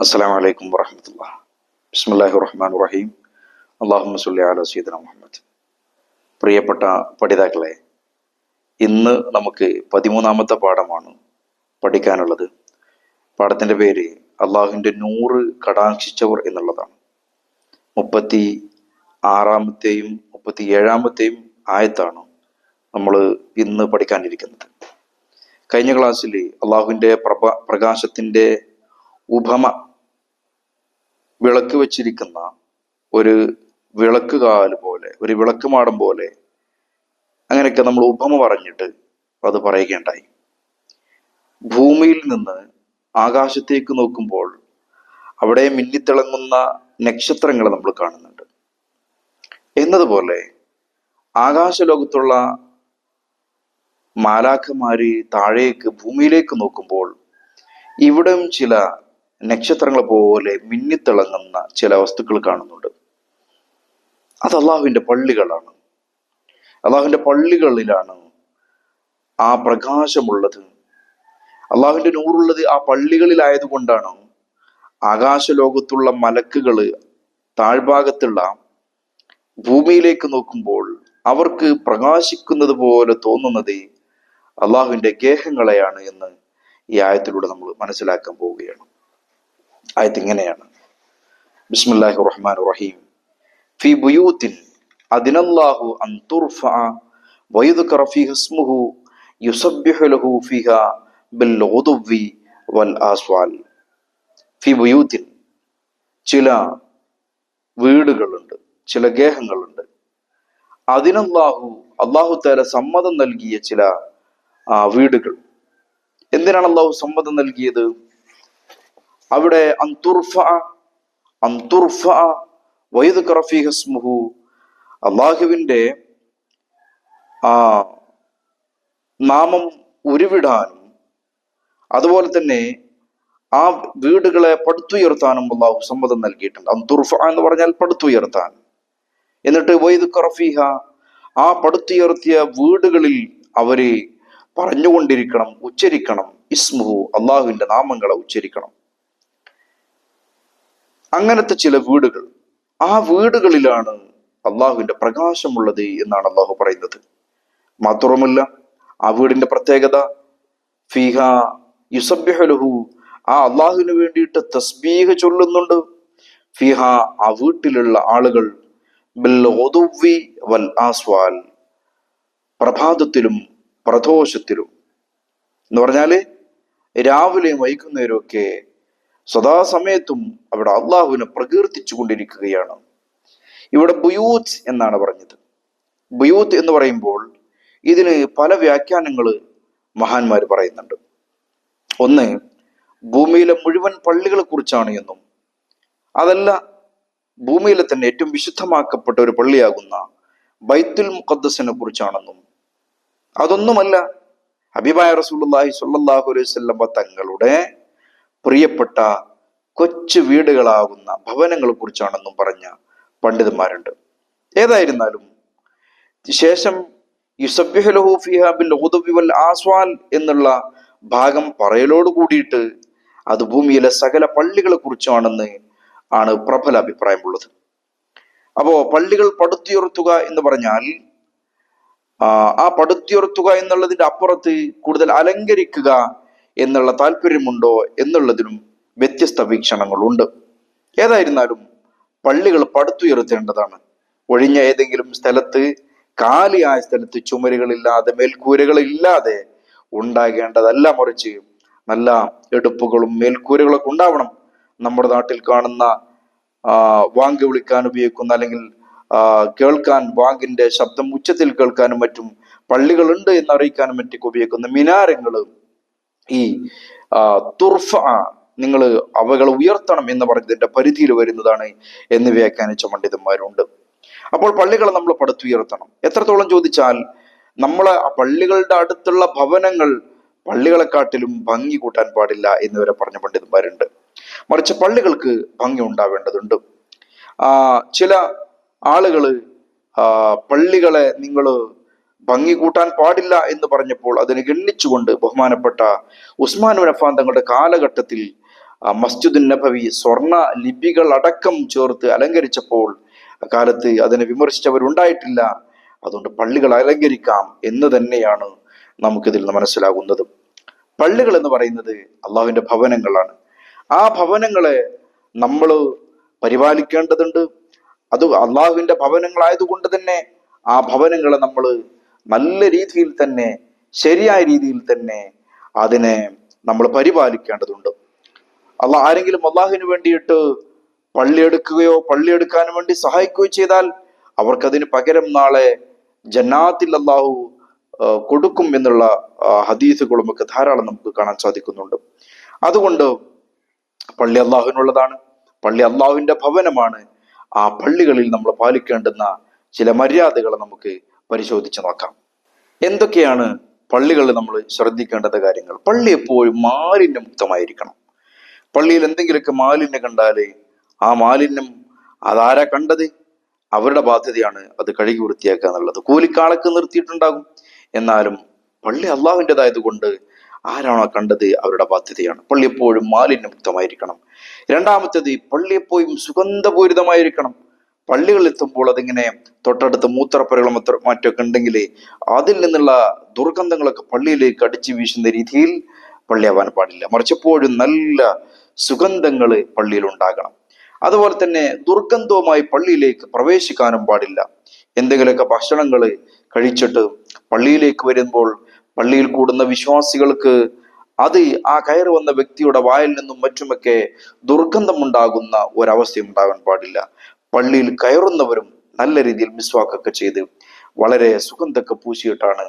അസ്സാം വലൈക്കും വാഹമത്തുള്ള ബിസ്മില്ലാഹി റഹ്മാൻ റഹീം അള്ളാഹു സുല്ലി അല സീദന മുഹമ്മദ് പ്രിയപ്പെട്ട പഠിതാക്കളെ ഇന്ന് നമുക്ക് പതിമൂന്നാമത്തെ പാഠമാണ് പഠിക്കാനുള്ളത്. പാഠത്തിന്റെ പേര് അള്ളാഹുവിന്റെ നൂറ് കടാക്ഷിച്ചവർ എന്നുള്ളതാണ്. മുപ്പത്തി ആറാമത്തെയും മുപ്പത്തി ഏഴാമത്തെയും ആയത്താണ് നമ്മൾ ഇന്ന് പഠിക്കാനിരിക്കുന്നത്. കഴിഞ്ഞ ക്ലാസ്സിൽ അള്ളാഹുവിന്റെ പ്രഭ പ്രകാശത്തിന്റെ ഉപമ വിളക്ക് വച്ചിരിക്കുന്ന ഒരു വിളക്ക് കാൽ പോലെ ഒരു വിളക്ക് മാടം പോലെ അങ്ങനെയൊക്കെ നമ്മൾ ഉപമ പറഞ്ഞിട്ട് അത് പറയുകയുണ്ടായി. ഭൂമിയിൽ നിന്ന് ആകാശത്തേക്ക് നോക്കുമ്പോൾ അവിടെ മിന്നിത്തിളങ്ങുന്ന നക്ഷത്രങ്ങളെ നമ്മൾ കാണുന്നുണ്ട്. എന്നതുപോലെ ആകാശലോകത്തുള്ള മാലാഖമാര് താഴേക്ക് ഭൂമിയിലേക്ക് നോക്കുമ്പോൾ ഇവിടം ചില നക്ഷത്രങ്ങളെ പോലെ മിന്നിത്തിളങ്ങുന്ന ചില വസ്തുക്കൾ കാണുന്നുണ്ട്. അത് അള്ളാഹുവിന്റെ പള്ളികളാണ്. അള്ളാഹുവിന്റെ പള്ളികളിലാണ് ആ പ്രകാശമുള്ളത്. അള്ളാഹുവിന്റെ നൂറുള്ളത് ആ പള്ളികളിലായതുകൊണ്ടാണ് ആകാശലോകത്തുള്ള മലക്കുകൾ താഴ്ഭാഗത്തുള്ള ഭൂമിയിലേക്ക് നോക്കുമ്പോൾ അവർക്ക് പ്രകാശിക്കുന്നത് പോലെ തോന്നുന്നത് അള്ളാഹുവിന്റെ ഗേഹങ്ങളെയാണ് എന്ന് ഈ ആയത്തിലൂടെ നമ്മൾ മനസ്സിലാക്കാൻ പോവുകയാണ്. ആയത്ത് ഇങ്ങനെയാണ്. ബിസ്മില്ലാഹി റഹ്മാൻ റഹീം. ഫി ബുയൂത്തിൻ അതിനല്ലാഹു അൻ തുർഫ വയുദ്കറ ഫീഹ ഇസ്മുഹു യുസബ്ബിഹു ലഹു ഫീഹ ബിൽ ഗുദുവി വൽ ആസ്വാൽ. ഫി ബുയൂത്തിൻ ചില വീടുകളുണ്ട് ചില ഗേഹങ്ങളുണ്ട്. അതിനല്ലാഹു അള്ളാഹു താല സമ്മതം നൽകിയ ചില വീടുകൾ. എന്തിനാണ് അള്ളാഹു സമ്മതം നൽകിയത്? അവിടെ അള്ളാഹുവിന്റെ ആ നാമം ഉരുവിടാനും അതുപോലെ തന്നെ ആ വീടുകളെ പടുത്തുയർത്താനും അള്ളാഹു സമ്മതം നൽകിയിട്ടുണ്ട്. അന്തുർഫ എന്ന് പറഞ്ഞാൽ പടുത്തുയർത്താൻ. എന്നിട്ട് വൈദ് കറഫിഹ ആ പടുത്തുയർത്തിയ വീടുകളിൽ അവർ പറഞ്ഞുകൊണ്ടിരിക്കണം ഉച്ചരിക്കണം ഇസ്മുഹു അള്ളാഹുവിന്റെ നാമങ്ങളെ ഉച്ചരിക്കണം. അങ്ങനത്തെ ചില വീടുകൾ ആ വീടുകളിലാണ് അള്ളാഹുവിന്റെ പ്രകാശമുള്ളത് എന്നാണ് അള്ളാഹു പറയുന്നത്. മാത്രവുമല്ല ആ വീടിന്റെ പ്രത്യേകത ഫിഹ യുസബ്യഹലുഹു ആ അള്ളാഹുവിന് വേണ്ടിയിട്ട് തസ്ബീഹ ചൊല്ലുന്നുണ്ട്. ഫിഹ ആ വീട്ടിലുള്ള ആളുകൾ വൽ ആസ്വാൽ പ്രഭാതത്തിലും പ്രദോഷത്തിലും. എന്ന് പറഞ്ഞാൽ രാവിലെയും വൈകുന്നേരവും ഒക്കെ സദാസമയത്തും അവിടെ അള്ളാഹുവിനെ പ്രകീർത്തിച്ചു കൊണ്ടിരിക്കുകയാണ് ഇവിടെ ബുയൂത്ത് എന്നാണ് പറഞ്ഞത്. ബുയൂത്ത് എന്ന് പറയുമ്പോൾ ഇതിന് പല വ്യാഖ്യാനങ്ങൾ മഹാന്മാർ പറയുന്നുണ്ട്. ഒന്ന് ഭൂമിയിലെ മുഴുവൻ പള്ളികളെ കുറിച്ചാണ് എന്നും അതല്ല ഭൂമിയിലെ തന്നെ ഏറ്റവും വിശുദ്ധമാക്കപ്പെട്ട ഒരു പള്ളിയാകുന്ന ബൈത്തുൽ മുഖദ്സിനെ കുറിച്ചാണെന്നും അതൊന്നുമല്ല. ഹബീബായ റസൂലുള്ളാഹി സ്വല്ലല്ലാഹു അലൈഹി വസല്ലം തങ്ങളുടെ പ്രിയപ്പെട്ട കൊച്ചു വീടുകളാകുന്ന ഭവനങ്ങളെ കുറിച്ചാണെന്നും പറഞ്ഞ പണ്ഡിതന്മാരുണ്ട്. ഏതായിരുന്നാലും ശേഷം യുസബ്ബിഹു ലഹു ഫീഹാ ബിൽ വൽ ആസ്വാൽ എന്നുള്ള ഭാഗം പറയലോട് കൂടിയിട്ട് അത് ഭൂമിയിലെ സകല പള്ളികളെ കുറിച്ചാണെന്ന് ആണ് പ്രബല അഭിപ്രായമുള്ളത്. അപ്പോ പള്ളികൾ പടുത്തുയർത്തുക എന്ന് പറഞ്ഞാൽ ആ, പടുത്തുയർത്തുക എന്നുള്ളതിന്റെ അപ്പുറത്ത് കൂടുതൽ അലങ്കരിക്കുക എന്നുള്ള താല്പര്യമുണ്ടോ എന്നുള്ളതിനും വ്യത്യസ്ത വീക്ഷണങ്ങളുണ്ട്. ഏതായിരുന്നാലും പള്ളികൾ പടുത്തുയർത്തേണ്ടതാണ്. ഒഴിഞ്ഞ ഏതെങ്കിലും സ്ഥലത്ത് കാലിയായ സ്ഥലത്ത് ചുമരുകളില്ലാതെ മേൽക്കൂരകളില്ലാതെ ഉണ്ടാകേണ്ടതല്ല മറിച്ച് നല്ല എടുപ്പുകളും മേൽക്കൂരകളൊക്കെ ഉണ്ടാവണം. നമ്മുടെ നാട്ടിൽ കാണുന്ന ആ, വാങ്ക് വിളിക്കാൻ ഉപയോഗിക്കുന്ന അല്ലെങ്കിൽ കേൾക്കാൻ വാങ്കിന്റെ ശബ്ദം ഉച്ചത്തിൽ കേൾക്കാനും മറ്റും പള്ളികളുണ്ട് എന്ന് അറിയിക്കാനും മറ്റൊക്കെ ഉപയോഗിക്കുന്ന മിനാരങ്ങൾ ഈ തുർഫ നിങ്ങൾ അവകൾ ഉയർത്തണം എന്ന് പറഞ്ഞതിന്റെ പരിധിയിൽ വരുന്നതാണ് എന്ന് വ്യാഖ്യാനിച്ച പണ്ഡിതന്മാരുണ്ട് അപ്പോൾ പള്ളികളെ നമ്മൾ പടുത്തുയർത്തണം എത്രത്തോളം ചോദിച്ചാൽ നമ്മളെ പള്ളികളുടെ അടുത്തുള്ള ഭവനങ്ങൾ പള്ളികളെക്കാട്ടിലും ഭംഗി കൂട്ടാൻ പാടില്ല എന്ന് വരെ പറഞ്ഞ പണ്ഡിതന്മാരുണ്ട്. മറിച്ച് പള്ളികൾക്ക് ഭംഗി ഉണ്ടാവേണ്ടതുണ്ട്. ചില ആളുകൾ പള്ളികളെ നിങ്ങൾ ഭംഗി കൂട്ടാൻ പാടില്ല എന്ന് പറഞ്ഞപ്പോൾ അതിനെ ഗണ്ണിച്ചുകൊണ്ട് ബഹുമാനപ്പെട്ട ഉസ്മാൻ ഉനഫാൻ തങ്ങളുടെ കാലഘട്ടത്തിൽ മസ്ജിദുൻ നബവി സ്വർണ ലിപികൾ അടക്കം ചേർത്ത് അലങ്കരിച്ചപ്പോൾ കാലത്ത് അതിനെ വിമർശിച്ചവരുണ്ടായിട്ടില്ല. അതുകൊണ്ട് പള്ളികൾ അലങ്കരിക്കാം എന്ന് തന്നെയാണ് നമുക്കിതിൽ നിന്ന് മനസ്സിലാകുന്നത്. പള്ളികൾ എന്ന് പറയുന്നത് അള്ളാഹുവിന്റെ ഭവനങ്ങളാണ്. ആ ഭവനങ്ങളെ നമ്മൾ പരിപാലിക്കേണ്ടതുണ്ട് അത് അള്ളാഹുവിന്റെ ഭവനങ്ങളായതുകൊണ്ട് തന്നെ ആ ഭവനങ്ങളെ നമ്മൾ നല്ല രീതിയിൽ തന്നെ ശരിയായ രീതിയിൽ തന്നെ അതിനെ നമ്മൾ പരിപാലിക്കേണ്ടതുണ്ട്. അള്ളാഹ് ആരെങ്കിലും അള്ളാഹുവിന് വേണ്ടിയിട്ട് പള്ളിയെടുക്കുകയോ പള്ളിയെടുക്കാൻ വേണ്ടി സഹായിക്കുകയോ ചെയ്താൽ അവർക്കതിന് പകരം നാളെ ജന്നാത്തിൽ അള്ളാഹു കൊടുക്കും എന്നുള്ള ഹദീസുകളും ഒക്കെ ധാരാളം നമുക്ക് കാണാൻ സാധിക്കുന്നുണ്ട്. അതുകൊണ്ട് പള്ളി അള്ളാഹുവിനുള്ളതാണ്. പള്ളി അള്ളാഹുവിന്റെ ഭവനമാണ് ആ പള്ളികളിൽ നമ്മൾ പാലിക്കേണ്ടുന്ന ചില മര്യാദകൾ നമുക്ക് പരിശോധിച്ച് നോക്കാം. എന്തൊക്കെയാണ് പള്ളികളിൽ നമ്മൾ ശ്രദ്ധിക്കേണ്ടത് കാര്യങ്ങൾ? പള്ളി എപ്പോഴും മാലിന്യമുക്തമായിരിക്കണം. പള്ളിയിൽ എന്തെങ്കിലുമൊക്കെ മാലിന്യം കണ്ടാൽ ആ മാലിന്യം അതാരാ കണ്ടത്? അവരുടെ ബാധ്യതയാണ് അത് കഴുകി വൃത്തിയാക്കുക എന്നുള്ളത്. കൂലിക്കാളൊക്കെ നിർത്തിയിട്ടുണ്ടാകും. എന്നാലും പള്ളി അള്ളാഹുവിന്റെതായത് കൊണ്ട് ആരാണോ കണ്ടത് അവരുടെ ബാധ്യതയാണ്. പള്ളി എപ്പോഴും മാലിന്യമുക്തമായിരിക്കണം. രണ്ടാമത്തേത് പള്ളി എപ്പോഴും സുഗന്ധപൂരിതമായിരിക്കണം പള്ളികളിൽ എത്തുമ്പോൾ അതിങ്ങനെ തൊട്ടടുത്ത് മൂത്രപ്പുരകളും മറ്റ- മറ്റൊക്കെ ഉണ്ടെങ്കിൽ അതിൽ നിന്നുള്ള ദുർഗന്ധങ്ങളൊക്കെ പള്ളിയിലേക്ക് അടിച്ചു വീശുന്ന രീതിയിൽ പള്ളിയാവാൻ പാടില്ല. മറിച്ചപ്പോഴും നല്ല സുഗന്ധങ്ങൾ പള്ളിയിൽ ഉണ്ടാകണം. അതുപോലെ തന്നെ ദുർഗന്ധവുമായി പള്ളിയിലേക്ക് പ്രവേശിക്കാനും പാടില്ല. എന്തെങ്കിലുമൊക്കെ ഭക്ഷണങ്ങൾ കഴിച്ചിട്ട് പള്ളിയിലേക്ക് വരുമ്പോൾ പള്ളിയിൽ കൂടുന്ന വിശ്വാസികൾക്ക് അത് ആ കയറി വന്ന വ്യക്തിയുടെ വായിൽ നിന്നും മറ്റുമൊക്കെ ദുർഗന്ധമുണ്ടാകുന്ന ഒരവസ്ഥ ഉണ്ടാകാൻ പാടില്ല. പള്ളിയിൽ കയറുന്നവരും നല്ല രീതിയിൽ മിസ്വാക്കൊക്കെ ചെയ്ത് വളരെ സുഗന്ധമൊക്കെ പൂശിയിട്ടാണ്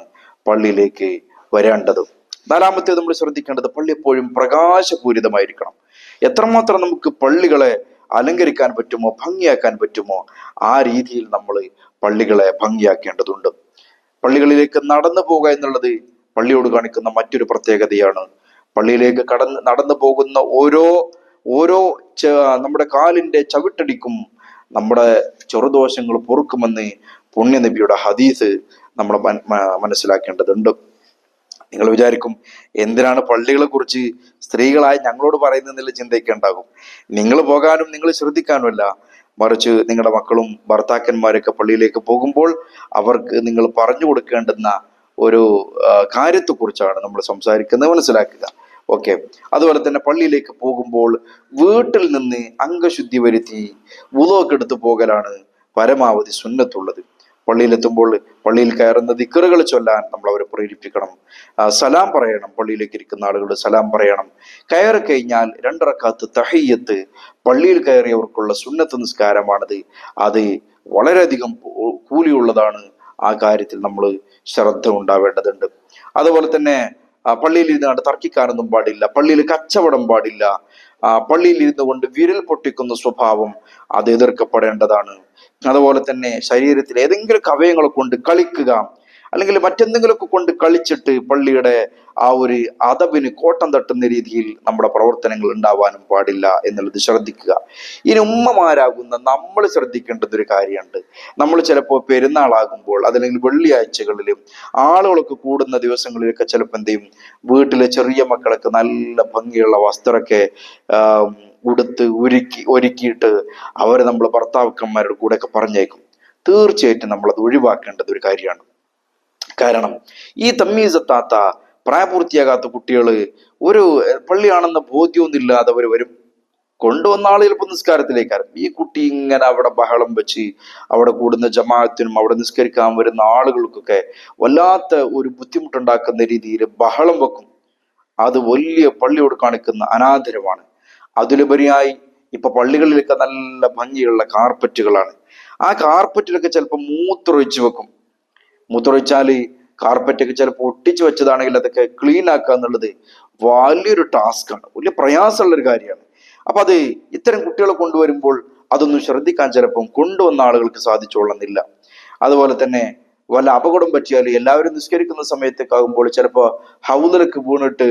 പള്ളിയിലേക്ക് വരേണ്ടത്. നാലാമത്തേത് നമ്മൾ ശ്രദ്ധിക്കേണ്ടത് പള്ളി എപ്പോഴും പ്രകാശപൂരിതമായിരിക്കണം. എത്രമാത്രം നമുക്ക് പള്ളികളെ അലങ്കരിക്കാൻ പറ്റുമോ ഭംഗിയാക്കാൻ പറ്റുമോ ആ രീതിയിൽ നമ്മൾ പള്ളികളെ ഭംഗിയാക്കേണ്ടതുണ്ട്. പള്ളികളിലേക്ക് നടന്നു പോകുക എന്നുള്ളത് പള്ളിയോട് കാണിക്കുന്ന മറ്റൊരു പ്രത്യേകതയാണ്. പള്ളിയിലേക്ക് കടന്ന് നടന്നു പോകുന്ന ഓരോ ഓരോ നമ്മുടെ കാലിന്റെ ചവിട്ടടിക്കും നമ്മുടെ ചെറുദോഷങ്ങൾ പൊറുക്കുമെന്ന് പുണ്യനബിയുടെ ഹദീസ് നമ്മൾ മനസ്സിലാക്കേണ്ടതുണ്ട്. നിങ്ങൾ വിചാരിക്കും എന്തിനാണ് പള്ളികളെ കുറിച്ച് സ്ത്രീകളായി ഞങ്ങളോട് പറയുന്നതിൽ ചിന്തയ്ക്കുണ്ടാകും നിങ്ങൾ പോകാനും നിങ്ങൾ ശ്രദ്ധിക്കാനുമല്ല. മറിച്ച് നിങ്ങളുടെ മക്കളും ഭർത്താക്കന്മാരൊക്കെ പള്ളിയിലേക്ക് പോകുമ്പോൾ അവർക്ക് നിങ്ങൾ പറഞ്ഞു കൊടുക്കേണ്ടുന്ന ഒരു കാര്യത്തെക്കുറിച്ചാണ് നമ്മൾ സംസാരിക്കുന്നത്. മനസ്സിലാക്കുക. ഓക്കെ. അതുപോലെ തന്നെ പള്ളിയിലേക്ക് പോകുമ്പോൾ വീട്ടിൽ നിന്ന് അംഗശുദ്ധി വരുത്തി ഉതൊക്കെ എടുത്തു പോകലാണ് പരമാവധി സുന്നത്തുള്ളത്. പള്ളിയിലെത്തുമ്പോൾ പള്ളിയിൽ കയറുന്ന ദിക്കറുകൾ ചൊല്ലാൻ നമ്മൾ അവരെ പ്രേരിപ്പിക്കണം. സലാം പറയണം. പള്ളിയിലേക്ക് ഇരിക്കുന്ന ആളുകൾ സലാം പറയണം. കയറി കഴിഞ്ഞാൽ രണ്ടിറക്കാത്ത് തഹയ്യത്ത് പള്ളിയിൽ കയറിയവർക്കുള്ള സുന്നത്ത് നിസ്കാരമാണത്. അത് വളരെയധികം കൂലിയുള്ളതാണ്. ആ കാര്യത്തിൽ നമ്മൾ ശ്രദ്ധ ഉണ്ടാവേണ്ടതുണ്ട്. അതുപോലെ തന്നെ പള്ളിയിൽ ഇരുന്നാണ്ട് തർക്കിക്കാനൊന്നും പാടില്ല. പള്ളിയിൽ കച്ചവടം പാടില്ല. പള്ളിയിൽ ഇരുന്നു കൊണ്ട് വിരൽ പൊട്ടിക്കുന്ന സ്വഭാവം അത് എതിർക്കപ്പെടേണ്ടതാണ്. അതുപോലെ തന്നെ ശരീരത്തിൽ ഏതെങ്കിലും കവയങ്ങളെ കൊണ്ട് കളിക്കുക അല്ലെങ്കിൽ മറ്റെന്തെങ്കിലുമൊക്കെ കൊണ്ട് കളിച്ചിട്ട് പള്ളിയുടെ ആ ഒരു അതവിന് കോട്ടം തട്ടുന്ന രീതിയിൽ നമ്മുടെ പ്രവർത്തനങ്ങൾ ഉണ്ടാവാനും പാടില്ല എന്നുള്ളത് ശ്രദ്ധിക്കുക. ഇനി ഉമ്മമാരാകുന്ന നമ്മൾ ശ്രദ്ധിക്കേണ്ടത് ഒരു കാര്യമുണ്ട്. നമ്മൾ ചിലപ്പോൾ പെരുന്നാളാകുമ്പോൾ അതല്ലെങ്കിൽ വെള്ളിയാഴ്ചകളിലും ആളുകളൊക്കെ കൂടുന്ന ദിവസങ്ങളിലൊക്കെ ചിലപ്പോൾ എന്ത് ചെയ്യും? വീട്ടിലെ ചെറിയ മക്കളൊക്കെ നല്ല ഭംഗിയുള്ള വസ്ത്രമൊക്കെ ഉടുത്ത് ഒരുക്കി ഒരുക്കിയിട്ട് അവരെ നമ്മൾ ഭർത്താക്കന്മാരുടെ കൂടെയൊക്കെ പറഞ്ഞേക്കും. തീർച്ചയായിട്ടും നമ്മളത് ഒഴിവാക്കേണ്ടത് ഒരു കാര്യമാണ്. കാരണം ഈ തമ്മീസത്താത്ത പ്രായപൂർത്തിയാകാത്ത കുട്ടികൾ ഒരു പള്ളിയാണെന്ന പള്ളിയാണെന്ന ബോധ്യമൊന്നുമില്ലാതെ അവർ വരും. കൊണ്ടുവന്ന ആൾ ചിലപ്പോൾ നിസ്കാരത്തിലേക്കാരും. ഈ കുട്ടി ഇങ്ങനെ അവിടെ ബഹളം വെച്ച് അവിടെ കൂടുന്ന ജമാഅത്തിനും അവിടെ നിസ്കരിക്കാൻ വരുന്ന ആളുകൾക്കൊക്കെ വല്ലാത്ത ഒരു ബുദ്ധിമുട്ടുണ്ടാക്കുന്ന രീതിയിൽ ബഹളം വെക്കും. അത് വലിയ പള്ളിയോട് കാണിക്കുന്ന അനാദരവാണ്. അതിലുപരിയായി ഇപ്പൊ പള്ളികളിലൊക്കെ നല്ല ഭംഗിയുള്ള കാർപ്പറ്റുകളാണ്. ആ കാർപ്പറ്റിലൊക്കെ ചിലപ്പോൾ മൂത്രം ഒഴിച്ചു വെക്കും. മൂത്രമൊഴിച്ചാൽ കാർപ്പറ്റൊക്കെ ചിലപ്പോൾ ഒട്ടിച്ചു വെച്ചതാണെങ്കിൽ അതൊക്കെ ക്ലീൻ ആക്കുക എന്നുള്ളത് വലിയൊരു ടാസ്ക്കാണ് വലിയ പ്രയാസമുള്ള ഒരു കാര്യമാണ്. അപ്പൊ അത് ഇത്തരം കുട്ടികളെ കൊണ്ടുവരുമ്പോൾ അതൊന്നും ശ്രദ്ധിക്കാൻ ചിലപ്പം കൊണ്ടുവന്ന ആളുകൾക്ക് സാധിച്ചോളുന്നില്ല. അതുപോലെ തന്നെ വല്ല അപകടം പറ്റിയാൽ എല്ലാവരും നിസ്കരിക്കുന്ന സമയത്തേക്കാകുമ്പോൾ ചിലപ്പോൾ ഹൗദലൊക്കെ വീണിട്ട്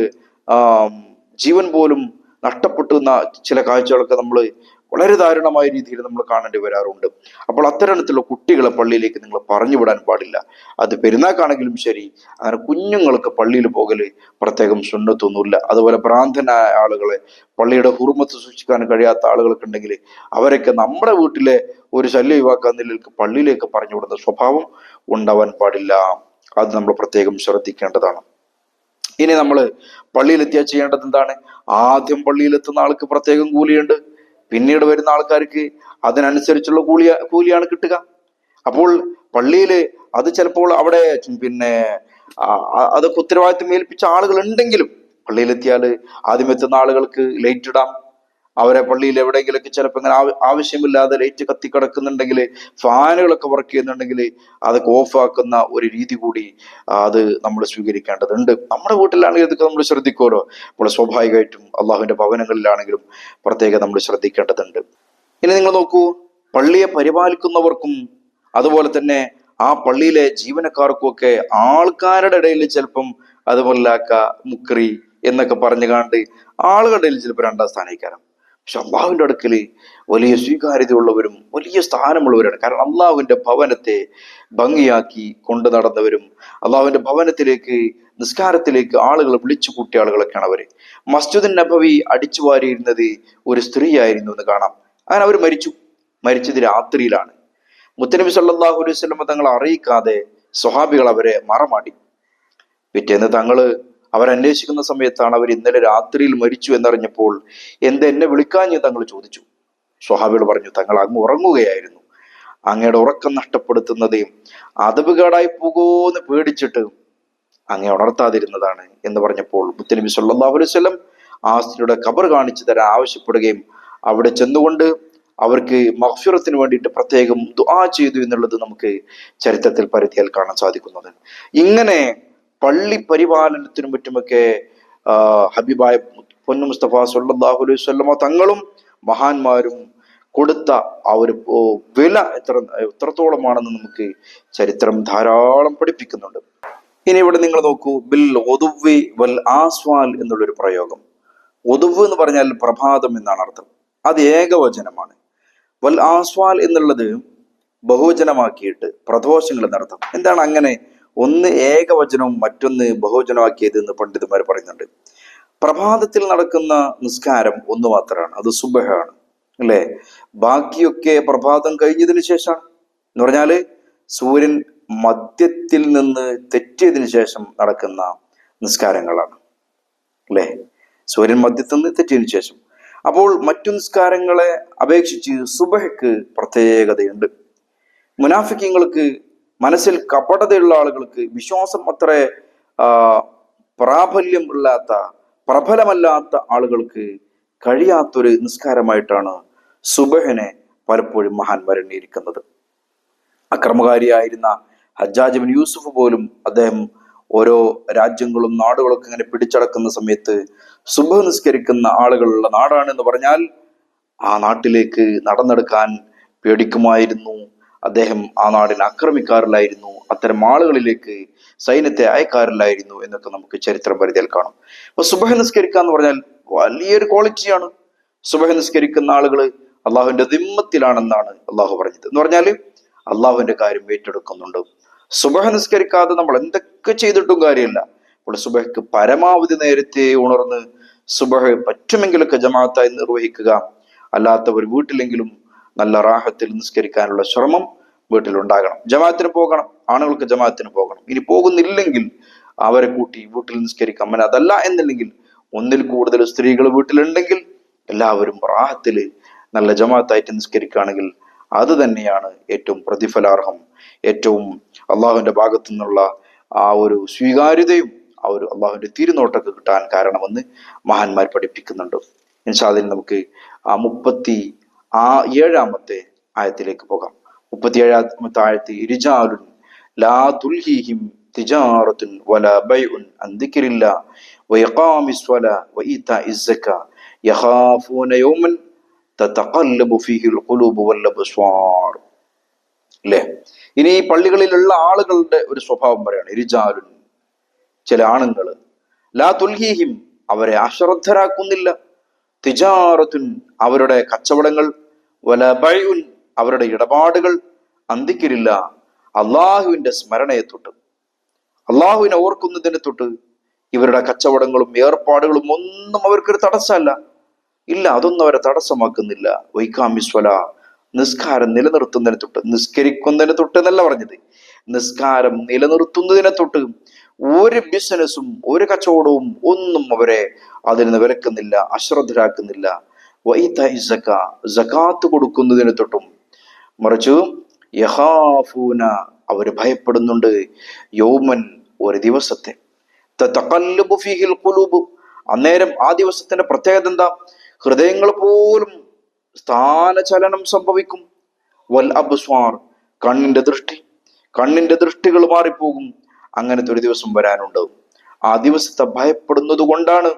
ജീവൻ പോലും നഷ്ടപ്പെട്ടുന്ന ചില കാഴ്ചകളൊക്കെ നമ്മൾ വളരെ ദാരുണമായ രീതിയിൽ നമ്മൾ കാണേണ്ടി വരാറുണ്ട്. അപ്പോൾ അത്തരത്തിലുള്ള കുട്ടികളെ പള്ളിയിലേക്ക് നിങ്ങൾ പറഞ്ഞു വിടാൻ പാടില്ല. അത് പെരുന്നാക്കാണെങ്കിലും ശരി അങ്ങനെ കുഞ്ഞുങ്ങൾക്ക് പള്ളിയിൽ പോകൽ പ്രത്യേകം സുന്നത്തൊന്നുമില്ല. അതുപോലെ ഭ്രാന്തനായ ആളുകളെ പള്ളിയുടെ ഹുർമത്ത് സൂക്ഷിക്കാൻ കഴിയാത്ത ആളുകളൊക്കെ ഉണ്ടെങ്കിൽ അവരൊക്കെ നമ്മുടെ വീട്ടിലെ ഒരു ശല്യം ഒഴിവാക്കാൻ നിലയിലേക്ക് പള്ളിയിലേക്ക് പറഞ്ഞു വിടുന്ന സ്വഭാവം ഉണ്ടാവാൻ പാടില്ല. അത് നമ്മൾ പ്രത്യേകം ശ്രദ്ധിക്കേണ്ടതാണ്. ഇനി നമ്മൾ പള്ളിയിലെത്തിയാൽ ചെയ്യേണ്ടത് എന്താണ്? ആദ്യം പള്ളിയിലെത്തുന്ന ആൾക്ക് പ്രത്യേകം കൂലിയുണ്ട്. പിന്നീട് വരുന്ന ആൾക്കാർക്ക് അതിനനുസരിച്ചുള്ള കൂലിയ കൂലിയാണ് കിട്ടുക. അപ്പോൾ പള്ളിയിൽ അത് ചിലപ്പോൾ അവിടെ പിന്നെ അതൊക്കെ ഉത്തരവാദിത്വം ഏൽപ്പിച്ച ആളുകൾ ഉണ്ടെങ്കിലും പള്ളിയിലെത്തിയാൽ ആദ്യം എത്തുന്ന ആളുകൾക്ക് ലൈറ്റ് ഇടാം. അവരെ പള്ളിയിൽ എവിടെയെങ്കിലൊക്കെ ചിലപ്പോൾ ഇങ്ങനെ ആവശ്യമില്ലാതെ ലൈറ്റ് കത്തി കത്തിക്കിടക്കുന്നുണ്ടെങ്കിൽ ഫാനുകളൊക്കെ വർക്ക് ചെയ്യുന്നുണ്ടെങ്കിൽ അതൊക്കെ ഓഫാക്കുന്ന ഒരു രീതി കൂടി അത് നമ്മൾ സ്വീകരിക്കേണ്ടതുണ്ട്. നമ്മുടെ വീട്ടിലാണെങ്കിൽ ഇതൊക്കെ നമ്മൾ ശ്രദ്ധിക്കുമല്ലോ. അപ്പോൾ സ്വാഭാവികമായിട്ടും അള്ളാഹുവിന്റെ ഭവനങ്ങളിലാണെങ്കിലും പ്രത്യേകം നമ്മൾ ശ്രദ്ധിക്കേണ്ടതുണ്ട്. ഇനി നിങ്ങൾ നോക്കൂ പള്ളിയെ പരിപാലിക്കുന്നവർക്കും അതുപോലെ തന്നെ ആ പള്ളിയിലെ ജീവനക്കാർക്കും ഒക്കെ ആൾക്കാരുടെ ഇടയിൽ ചിലപ്പം അതുപോലാക്ക മുക്രി എന്നൊക്കെ പറഞ്ഞു കാണ്ട് ആളുകളുടെ ചിലപ്പോൾ രണ്ടാം സ്ഥാനക്കാരം പക്ഷെ അള്ളാഹുവിന്റെ അടുക്കൽ വലിയ സ്വീകാര്യതയുള്ളവരും വലിയ സ്ഥാനമുള്ളവരാണ്. കാരണം അള്ളാഹുവിന്റെ ഭവനത്തെ ഭംഗിയാക്കി കൊണ്ടു നടന്നവരും അള്ളാഹുവിന്റെ ഭവനത്തിലേക്ക് നിസ്കാരത്തിലേക്ക് ആളുകൾ വിളിച്ചു കൂട്ടിയ ആളുകളൊക്കെയാണ് അവർ മസ്ജിദുൻ നബവി അടിച്ചു വാരിയിരുന്നത് ഒരു സ്ത്രീയായിരുന്നു എന്ന് കാണാം. അങ്ങനെ അവർ മരിച്ചു. മരിച്ചത് രാത്രിയിലാണ്. മുത്തനബി സല്ലല്ലാഹു അലൈഹി സ്വലമ തങ്ങൾ അറിയിക്കാതെ സ്വഹാബികൾ അവരെ മറമാടി. പിറ്റേന്ന് തങ്ങൾ അവരന്വേഷിക്കുന്ന സമയത്താണ് അവർ ഇന്നലെ രാത്രിയിൽ മരിച്ചു എന്നറിഞ്ഞപ്പോൾ എന്ത് എന്നെ വിളിക്കാഞ്ഞ് തങ്ങൾ ചോദിച്ചു. സ്വഹാബികൾ പറഞ്ഞു തങ്ങൾ അങ്ങ് ഉറങ്ങുകയായിരുന്നു. അങ്ങയുടെ ഉറക്കം നഷ്ടപ്പെടുത്തുന്നത് അതവുകേടായി പോകുമെന്ന് പേടിച്ചിട്ട് അങ്ങേ ഉണർത്താതിരുന്നതാണ് എന്ന് പറഞ്ഞപ്പോൾ മുത്തനബി സല്ലല്ലാഹു അലൈഹി വസല്ലം ആ സ്ത്രീയുടെ ഖബർ കാണിച്ചു തരാൻ ആവശ്യപ്പെടുകയും അവിടെ ചെന്നുകൊണ്ട് അവർക്ക് മഹ്ഫിറത്തിന് വേണ്ടിയിട്ട് പ്രത്യേകം ദുആ ചെയ്തു എന്നുള്ളത് നമുക്ക് ചരിത്രത്തിൽ പരിധിയാൽ കാണാൻ സാധിക്കുന്നത്. ഇങ്ങനെ പള്ളി പരിപാലനത്തിനും മറ്റുമൊക്കെ ഹബീബായ പൊന്നു മുസ്തഫ സല്ലല്ലാഹു അലൈഹി വസല്ലമ തങ്ങളും മഹാന്മാരും കൊടുത്ത ആ ഒരു വില എത്ര എത്രത്തോളമാണെന്ന് നമുക്ക് ചരിത്രം ധാരാളം പഠിപ്പിക്കുന്നുണ്ട്. ഇനി ഇവിടെ നിങ്ങൾ നോക്കൂ ബിൽ ഒതുവി വൽ ആസ്വാൽ എന്നുള്ളൊരു പ്രയോഗം. ഒതുവ് എന്ന് പറഞ്ഞാൽ പ്രഭാതം എന്നാണ് അർത്ഥം. അത് ഏകവചനമാണ്. വൽ ആസ്വാൽ എന്നുള്ളത് ബഹുവചനമാക്കിയിട്ട് പ്രദോഷങ്ങൾ എന്നർത്ഥം. എന്താണ് അങ്ങനെ ഒന്ന് ഏകവചനവും മറ്റൊന്ന് ബഹുവചനമാക്കിയത് എന്ന് പണ്ഡിതന്മാർ പറയുന്നുണ്ട്. പ്രഭാതത്തിൽ നടക്കുന്ന നിസ്കാരം ഒന്ന് മാത്രമാണ്. അത് സുബഹാണ് അല്ലേ? ബാക്കിയൊക്കെ പ്രഭാതം കഴിഞ്ഞതിന് ശേഷമാണ്. എന്ന് പറഞ്ഞാൽ സൂര്യൻ മദ്യത്തിൽ നിന്ന് തെറ്റിയതിനു ശേഷം നടക്കുന്ന നിസ്കാരങ്ങളാണ്. അല്ലേ? സൂര്യൻ മദ്യത്തിൽ നിന്ന് തെറ്റിയതിനു ശേഷം. അപ്പോൾ മറ്റു നിസ്കാരങ്ങളെ അപേക്ഷിച്ച് സുബഹയ്ക്ക് പ്രത്യേകതയുണ്ട്. മുനാഫിക്കങ്ങൾക്ക് മനസ്സിൽ കപടതയുള്ള ആളുകൾക്ക് വിശ്വാസം അത്ര പ്രാബല്യം ഇല്ലാത്ത പ്രബലമല്ലാത്ത ആളുകൾക്ക് കഴിയാത്തൊരു നിസ്കാരമായിട്ടാണ് സുബഹനെ പലപ്പോഴും മഹാൻ എണ്ണിയിരിക്കുന്നത് അക്രമകാരിയായിരുന്ന ഹജ്ജാജ് ബിൻ യൂസുഫ് പോലും അദ്ദേഹം ഓരോ രാജ്യങ്ങളും നാടുകളൊക്കെ ഇങ്ങനെ പിടിച്ചടക്കുന്ന സമയത്ത് സുബഹ നിസ്കരിക്കുന്ന ആളുകളുള്ള നാടാണെന്ന് പറഞ്ഞാൽ ആ നാട്ടിലേക്ക് നടന്നെടുക്കാൻ പേടിക്കുമായിരുന്നു. അദ്ദേഹം ആ നാടിനെ ആക്രമിക്കാറില്ലായിരുന്നു. അത്തരം ആളുകളിലേക്ക് സൈന്യത്തെ അയക്കാറില്ലായിരുന്നു എന്നൊക്കെ നമുക്ക് ചരിത്രം പരിധിയിൽ കാണും. അപ്പൊ സുബഹ നിസ്കരിക്കുക എന്ന് പറഞ്ഞാൽ വലിയൊരു ക്വാളിറ്റിയാണ്. സുബഹ നിസ്കരിക്കുന്ന ആളുകൾ അള്ളാഹുവിന്റെ ദിമ്മത്തിലാണെന്നാണ് അള്ളാഹു പറഞ്ഞത്. എന്ന് പറഞ്ഞാൽ അള്ളാഹുവിന്റെ കാര്യം ഏറ്റെടുക്കുന്നുണ്ട്. സുബഹ നിസ്കരിക്കാതെ നമ്മൾ എന്തൊക്കെ ചെയ്തിട്ടും കാര്യമില്ല. അപ്പോൾ സുബഹക്ക് പരമാവധി നേരത്തെ ഉണർന്ന് സുബഹ പറ്റുമെങ്കിലൊക്കെ ജമാഅത്തായി നിർവഹിക്കുക. അല്ലാത്ത ഒരു വീട്ടിലെങ്കിലും നല്ല റാഹത്തിൽ നിസ്കരിക്കാനുള്ള ശ്രമം വീട്ടിലുണ്ടാകണം. ജമാഅത്തിന് പോകണം. ആണുങ്ങൾക്ക് ജമാഅത്തിന് പോകണം. ഇനി പോകുന്നില്ലെങ്കിൽ അവരെ കൂട്ടി വീട്ടിൽ നിസ്കരിക്കാം. അങ്ങനെ അതല്ല എന്നില്ലെങ്കിൽ ഒന്നിൽ കൂടുതൽ സ്ത്രീകൾ വീട്ടിലുണ്ടെങ്കിൽ എല്ലാവരും റാഹത്തിൽ നല്ല ജമാഅത്തായിട്ട് നിസ്കരിക്കുകയാണെങ്കിൽ അത് തന്നെയാണ് ഏറ്റവും പ്രതിഫലാർഹം. ഏറ്റവും അള്ളാഹുവിന്റെ ഭാഗത്തു നിന്നുള്ള ആ ഒരു സ്വീകാര്യതയും ആ ഒരു അള്ളാഹുവിന്റെ തിരുനോട്ടൊക്കെ കിട്ടാൻ കാരണമെന്ന് മഹാന്മാർ പഠിപ്പിക്കുന്നുണ്ട്. ഇൻഷാദിന് നമുക്ക് ആ മുപ്പത്തി ആ ഏഴാമത്തെ ആയത്തിലേക്ക് പോകാം. മുപ്പത്തിയേഴാമത്തെ ആയത്തിൽ ഇരിജാലുൻ ലാ തുൽഹിഹിം തിജാറത്തുൻ വല ബൈഉൻ അൻ ദിക്റില്ല വയഖാമിസ് വല വഇതാ ഇസ്സക യഖാഫൂന യൗമൻ തതഖല്ലബു ഫീഹിൽ ഖുലൂബു വൽ അബ്സ്വാർ. അല്ലേ ഇനി ഈ പള്ളികളിലുള്ള ആളുകളുടെ ഒരു സ്വഭാവം പറയാണ് ഇരിജാലുൻ. ചില ആണുങ്ങൾ ലാ തുൽഹിഹിം അവരെ അശ്രദ്ധരാക്കുന്നില്ല. തിജാറത്തുൻ അവരുടെ കച്ചവടങ്ങൾ വല ബൈഉൻ അവരുടെ ഇടപാടുകൾ അന്തിക്കില്ല അള്ളാഹുവിന്റെ സ്മരണയെ തൊട്ട് അള്ളാഹുവിനെ ഓർക്കുന്നതിനെ തൊട്ട് ഇവരുടെ കച്ചവടങ്ങളും ഏർപ്പാടുകളും ഒന്നും അവർക്കൊരു തടസ്സമല്ല. ഇല്ല അതൊന്നും അവരെ തടസ്സമാക്കുന്നില്ല. വൈകാമിസ്വല നിസ്കാരം നിലനിർത്തുന്നതിനെ തൊട്ട് നിസ്കരിക്കുന്നതിനെ തൊട്ട് എന്നല്ല പറഞ്ഞത്. നിസ്കാരം നിലനിർത്തുന്നതിനെ തൊട്ട് ഒരു ബിസിനസ്സും ഒരു കച്ചവടവും ഒന്നും അവരെ അതിൽ നിന്ന് വിലക്കുന്നില്ല അശ്രദ്ധരാക്കുന്നില്ല. വൈതായി കൊടുക്കുന്നതിന് തൊട്ടും. മറിച്ച് യഹാഫൂന അവർ ഭയപ്പെടുന്നുണ്ട്. യൗമൻ ഒരു ദിവസത്തെ. അന്നേരം ആ ദിവസത്തിന്റെ പ്രത്യേകത എന്താ? ഹൃദയങ്ങൾ പോലും സ്ഥാനചലനം സംഭവിക്കും. വൽ അബ്സ്വാർ കണ്ണിന്റെ ദൃഷ്ടി. കണ്ണിന്റെ ദൃഷ്ടികൾ മാറിപ്പോകും. അങ്ങനത്തെ ഒരു ദിവസം വരാനുണ്ട്? ആ ദിവസത്തെ ഭയപ്പെടുന്നത് കൊണ്ടാണ്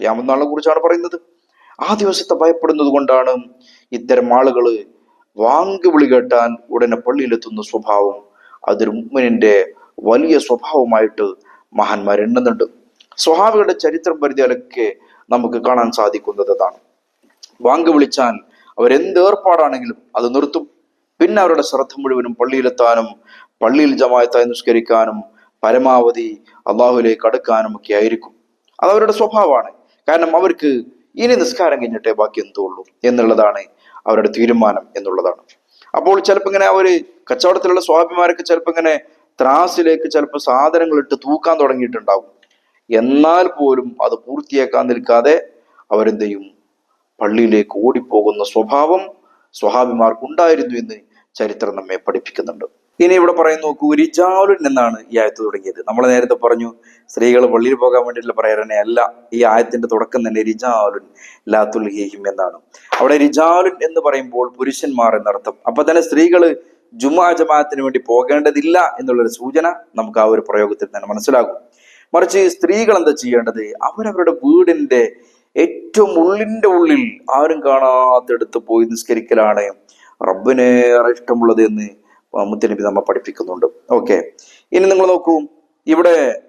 യാമനാളെ കുറിച്ചാണ് പറയുന്നത്. ആ ദിവസത്തെ ഭയപ്പെടുന്നത് കൊണ്ടാണ് ഇത്തരം ആളുകൾ വാങ്ങി വിളി കേട്ടാൻ ഉടനെ പള്ളിയിലെത്തുന്ന സ്വഭാവം അതൊരു മുമ്മിനിന്റെ വലിയ സ്വഭാവമായിട്ട് മഹാന്മാർ എണ്ണുന്നുണ്ട്. സ്വഹാബികളുടെ ചരിത്രം പരിധിയിലൊക്കെ നമുക്ക് കാണാൻ സാധിക്കുന്നത് അതാണ്. വാങ്ക് വിളിച്ചാൽ അവരെന്ത് ഏർപ്പാടാണെങ്കിലും അത് നിർത്തും. പിന്നെ അവരുടെ ശ്രദ്ധ മുഴുവനും പള്ളിയിലെത്താനും പള്ളിയിൽ ജമായത്തായി നിസ്കരിക്കാനും പരമാവധി അള്ളാഹുലേക്ക് അടുക്കാനും ഒക്കെ ആയിരിക്കും. അത് അവരുടെ സ്വഭാവമാണ്. കാരണം അവർക്ക് ഇനി നിസ്കാരം കഴിഞ്ഞിട്ടേ ബാക്കി എന്തുള്ളൂ എന്നുള്ളതാണ് അവരുടെ തീരുമാനം എന്നുള്ളതാണ്. അപ്പോൾ ചിലപ്പോൾ ഇങ്ങനെ അവർ കച്ചവടത്തിലുള്ള സ്വാഭിമാരൊക്കെ ചിലപ്പോൾ ഇങ്ങനെ ത്രാസിലേക്ക് ചിലപ്പോൾ സാധനങ്ങൾ ഇട്ട് തൂക്കാൻ തുടങ്ങിയിട്ടുണ്ടാവും. എന്നാൽ പോലും അത് പൂർത്തിയാക്കാൻ നിൽക്കാതെ അവരെന്ത് ചെയ്യും? പള്ളിയിലേക്ക് ഓടിപ്പോകുന്ന സ്വഭാവം സ്വഹാബിമാർക്കുണ്ടായിരുന്നു എന്ന് ചരിത്രം നമ്മെ പഠിപ്പിക്കുന്നുണ്ട്. ഇനി ഇവിടെ പറയുന്നു നോക്കൂ റിജാലുൻ എന്നാണ് ഈ ആയത്ത് തുടങ്ങിയത്. നമ്മൾ നേരത്തെ പറഞ്ഞു സ്ത്രീകൾ പള്ളിയിൽ പോകാൻ വേണ്ടിയിട്ടുള്ള പ്രേരണ അല്ല. ഈ ആയത്തിന്റെ തുടക്കം തന്നെ റിജാലുൻ ലാത്തുൽ ഹീഹിം എന്നാണ്. അവിടെ റിജാലുൻ എന്ന് പറയുമ്പോൾ പുരുഷന്മാർ എന്നർത്ഥം. അപ്പൊ തന്നെ സ്ത്രീകൾ ജുമാ ജമാഅത്തിന് വേണ്ടി പോകേണ്ടതില്ല എന്നുള്ളൊരു സൂചന നമുക്ക് ആ ഒരു പ്രയോഗത്തിൽ തന്നെ മനസ്സിലാകും. മറിച്ച് സ്ത്രീകൾ എന്താ ചെയ്യേണ്ടത്? അവരവരുടെ വീടിന്റെ ഏറ്റവും ഉള്ളിന്റെ ഉള്ളിൽ ആരും കാണാത്തെടുത്ത് പോയി നിസ്കരിക്കലാണ്. റബ്ബിനേറെ ഇഷ്ടമുള്ളത് എന്ന് മുത്തനബി നമ്മെ പഠിപ്പിക്കുന്നുണ്ട്. ഓക്കെ ഇനി നിങ്ങൾ നോക്കൂ. ഇവിടെ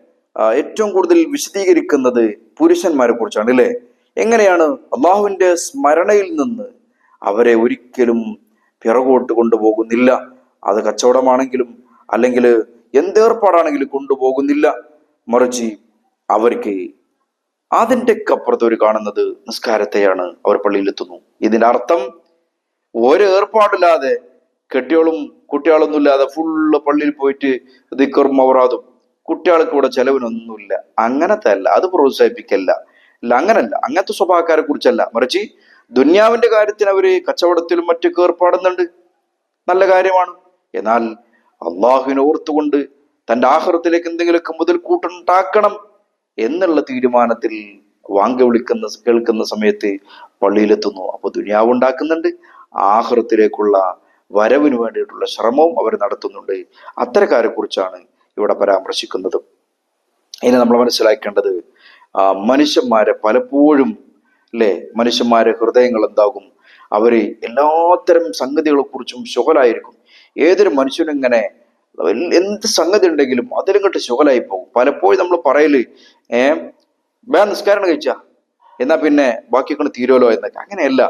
ഏറ്റവും കൂടുതൽ വിശദീകരിക്കുന്നത് പുരുഷന്മാരെ കുറിച്ചാണ് അല്ലേ? എങ്ങനെയാണ് അള്ളാഹുവിന്റെ സ്മരണയിൽ നിന്ന് അവരെ ഒരിക്കലും പിറകോട്ട് കൊണ്ടുപോകുന്നില്ല. അത് കച്ചവടമാണെങ്കിലും അല്ലെങ്കിൽ എന്തേർപ്പാടാണെങ്കിലും കൊണ്ടുപോകുന്നില്ല. മറിച്ച് അവർക്ക് അതിന്റെ അപ്പുറത്ത് അവർ കാണുന്നത് നിസ്കാരത്തെയാണ്. അവർ പള്ളിയിലെത്തുന്നു. ഇതിന്റെ അർത്ഥം ഒരു ഏർപ്പാടില്ലാതെ കെട്ടിയോളും കുട്ടികളൊന്നും ഇല്ലാതെ ഫുള്ള് പള്ളിയിൽ പോയിട്ട് ദിക്കറും അവറാതും കുട്ടികൾക്ക് ഇവിടെ ചെലവിനൊന്നുമില്ല. അങ്ങനത്തെ അല്ല. അത് പ്രോത്സാഹിപ്പിക്കല്ല. അല്ല അങ്ങനല്ല. അങ്ങനത്തെ സ്വഭാവക്കാരെ കുറിച്ചല്ല. മറിച്ച് ദുന്യാവിന്റെ കാര്യത്തിന് അവർ കച്ചവടത്തിലും മറ്റു ഏർപ്പാടുന്നുണ്ട്. നല്ല കാര്യമാണ്. എന്നാൽ അള്ളാഹുവിനെ ഓർത്തുകൊണ്ട് തന്റെ ആഹ്റത്തിലേക്ക് എന്തെങ്കിലുമൊക്കെ മുതൽ കൂട്ടുണ്ടാക്കണം എന്നുള്ള തീരുമാനത്തിൽ വാങ്ക വിളിക്കുന്ന കേൾക്കുന്ന സമയത്ത് പള്ളിയിലെത്തുന്നു. അപ്പൊ ദുനിയാവ് ഉണ്ടാക്കുന്നുണ്ട്. ആഹ്റത്തിലേക്കുള്ള വരവിന് വേണ്ടിയിട്ടുള്ള ശ്രമവും അവർ നടത്തുന്നുണ്ട്. അത്തരക്കാരെ കുറിച്ചാണ് ഇവിടെ പരാമർശിക്കുന്നത്. ഇനി നമ്മൾ മനസ്സിലാക്കേണ്ടത് മനുഷ്യന്മാരെ പലപ്പോഴും അല്ലേ മനുഷ്യന്മാരെ ഹൃദയങ്ങൾ എന്താകും? അവർ എല്ലാത്തരം സംഗതികളെ കുറിച്ചും ശുഖലായിരിക്കും. ഏതൊരു മനുഷ്യനും ഇങ്ങനെ എന്ത് സംഗതി ഉണ്ടെങ്കിലും അതിലിങ്ങോട്ട് ശുഖലായി പോകും പലപ്പോഴും നമ്മൾ പറയൽ ഏ വേ നിസ്കാരം കഴിച്ചാ. എന്നാ പിന്നെ ബാക്കിയൊക്കെ തീരുമല്ലോ എന്നൊക്കെ. അങ്ങനെയല്ല.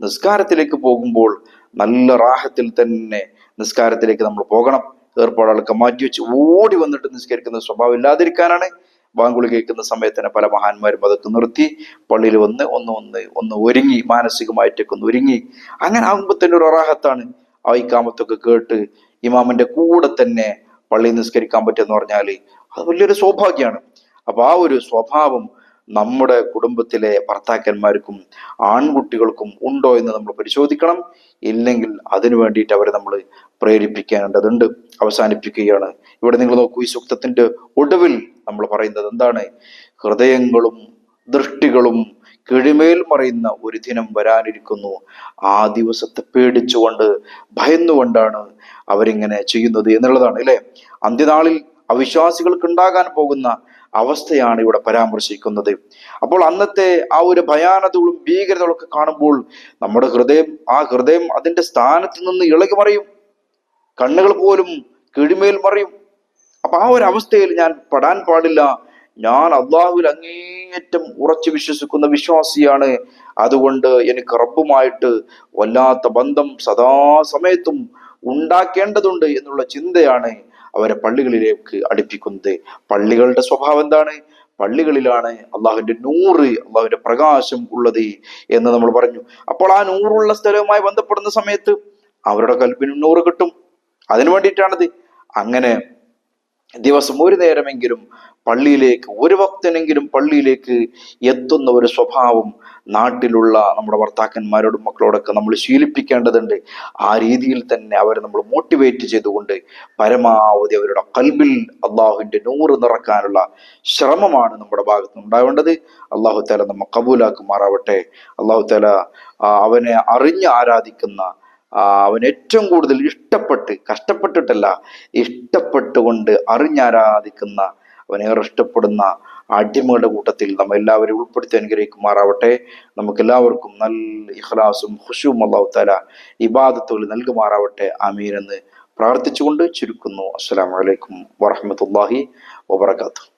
നിസ്കാരത്തിലേക്ക് പോകുമ്പോൾ നല്ല റാഹത്തിൽ തന്നെ നിസ്കാരത്തിലേക്ക് നമ്മൾ പോകണം. ഏർപ്പാടുകളൊക്കെ മാറ്റി വെച്ച് ഓടി വന്നിട്ട് നിസ്കരിക്കുന്ന സ്വഭാവം ഇല്ലാതിരിക്കാനാണ്. ബാങ്കുളി കേൾക്കുന്ന സമയത്ത് തന്നെ പല മഹാന്മാരും അതൊക്കെ നിർത്തി പള്ളിയിൽ വന്ന് ഒന്ന് ഒന്ന് ഒന്ന് ഒരുങ്ങി മാനസികമായിട്ടൊക്കെ ഒന്ന് ഒരുങ്ങി. അങ്ങനെ ആകുമ്പോൾ തന്നെ ഒരു റാഹത്താണ്. ആ ഇക്കാമത്തൊക്കെ കേട്ട് ഇമാമിന്റെ കൂടെ തന്നെ പള്ളിയിൽ നിസ്കരിക്കാൻ പറ്റുമെന്ന് പറഞ്ഞാൽ അത് വലിയൊരു സൗഭാഗ്യമാണ്. അപ്പൊ ആ ഒരു സ്വഭാവം നമ്മുടെ കുടുംബത്തിലെ ഭർത്താക്കന്മാർക്കും ആൺകുട്ടികൾക്കും ഉണ്ടോ എന്ന് നമ്മൾ പരിശോധിക്കണം. ഇല്ലെങ്കിൽ അതിനു വേണ്ടിയിട്ട് അവരെ നമ്മൾ പ്രേരിപ്പിക്കേണ്ടതുണ്ട്. അവസാനിപ്പിക്കുകയാണ്. ഇവിടെ നിങ്ങൾ നോക്കൂ ഈ സൂക്തത്തിന്റെ ഒടുവിൽ നമ്മൾ പറയുന്നത് എന്താണ്? ഹൃദയങ്ങളും ദൃഷ്ടികളും കിഴിമേൽ മറയുന്ന ഒരു ദിനം വരാനിരിക്കുന്നു. ആ ദിവസത്തെ പേടിച്ചുകൊണ്ട് ഭയന്നുകൊണ്ടാണ് അവരിങ്ങനെ ചെയ്യുന്നത് എന്നുള്ളതാണ് അല്ലെ? അന്ത്യനാളിൽ അവിശ്വാസികൾക്ക് ഉണ്ടാകാൻ പോകുന്ന അവസ്ഥയാണ് ഇവിടെ പരാമർശിക്കുന്നത്. അപ്പോൾ അന്നത്തെ ആ ഒരു ഭയാനതകളും ഭീകരതകളും ഒക്കെ കാണുമ്പോൾ നമ്മുടെ ഹൃദയം ആ ഹൃദയം അതിന്റെ സ്ഥാനത്ത് നിന്ന് ഇളകി മറിയും. കണ്ണുകൾ പോലും കിഴിമേൽ മറിയും. അപ്പൊ ആ ഒരു അവസ്ഥയിൽ ഞാൻ പെടാൻ പാടില്ല. ഞാൻ അള്ളാഹുവിൽ അങ്ങേയറ്റം ഉറച്ചു വിശ്വസിക്കുന്ന വിശ്വാസിയാണ്. അതുകൊണ്ട് എനിക്ക് റബ്ബുമായിട്ട് വല്ലാത്ത ബന്ധം സദാസമയത്തും ഉണ്ടാക്കേണ്ടതുണ്ട് എന്നുള്ള ചിന്തയാണ് അവരെ പള്ളികളിലേക്ക് അടുപ്പിക്കുന്നത്. പള്ളികളുടെ സ്വഭാവം എന്താണ്? പള്ളികളിലാണ് അള്ളാഹുവിന്റെ നൂറ് അള്ളാഹുവിന്റെ പ്രകാശം ഉള്ളത് എന്ന് നമ്മൾ പറഞ്ഞു. അപ്പോൾ ആ നൂറുള്ള സ്ഥലവുമായി ബന്ധപ്പെടുന്ന സമയത്ത് അവരുടെ കൽപ്പിനും നൂറ് കിട്ടും. അതിനു വേണ്ടിയിട്ടാണത്. അങ്ങനെ ദിവസം ഒരു നേരമെങ്കിലും പള്ളിയിലേക്ക് ഒരു ഭക്തനെങ്കിലും പള്ളിയിലേക്ക് എത്തുന്ന ഒരു സ്വഭാവം നാട്ടിലുള്ള നമ്മുടെ ഭർത്താക്കന്മാരോടും മക്കളോടൊക്കെ നമ്മൾ ശീലിപ്പിക്കേണ്ടതുണ്ട്. ആ രീതിയിൽ തന്നെ അവരെ നമ്മൾ മോട്ടിവേറ്റ് ചെയ്തുകൊണ്ട് പരമാവധി അവരുടെ കൽബിൽ അള്ളാഹുവിന്റെ നൂറ് നിറക്കാനുള്ള ശ്രമമാണ് നമ്മുടെ ഭാഗത്ത് ഉണ്ടാവേണ്ടത്. അള്ളാഹു താല നമ്മ കബൂലാക്കുമാറാവട്ടെ. അള്ളാഹു താല അവനെ അറിഞ്ഞ് ആരാധിക്കുന്ന അവൻ ഏറ്റവും കൂടുതൽ ഇഷ്ടപ്പെട്ട് കഷ്ടപ്പെട്ടിട്ടല്ല ഇഷ്ടപ്പെട്ടുകൊണ്ട് അറിഞ്ഞാരാധിക്കുന്ന അവനേറെ ഇഷ്ടപ്പെടുന്ന അടിമകളുടെ കൂട്ടത്തിൽ നമ്മൾ എല്ലാവരും ഉൾപ്പെടുത്തി അനുഗ്രഹിക്കുമാറാവട്ടെ. നമുക്ക് എല്ലാവർക്കും നല്ല ഇഖ്ലാസും ഹുഷുവും അള്ളാഹു താല ഇബാദത്തുകൾ നൽകുമാറാവട്ടെ. അമീൻ എന്ന് പ്രാർത്ഥിച്ചുകൊണ്ട് ചുരുക്കുന്നു. അസ്സലാമു അലൈക്കും വറഹമത്തല്ലാഹി വബർക്കാത്തു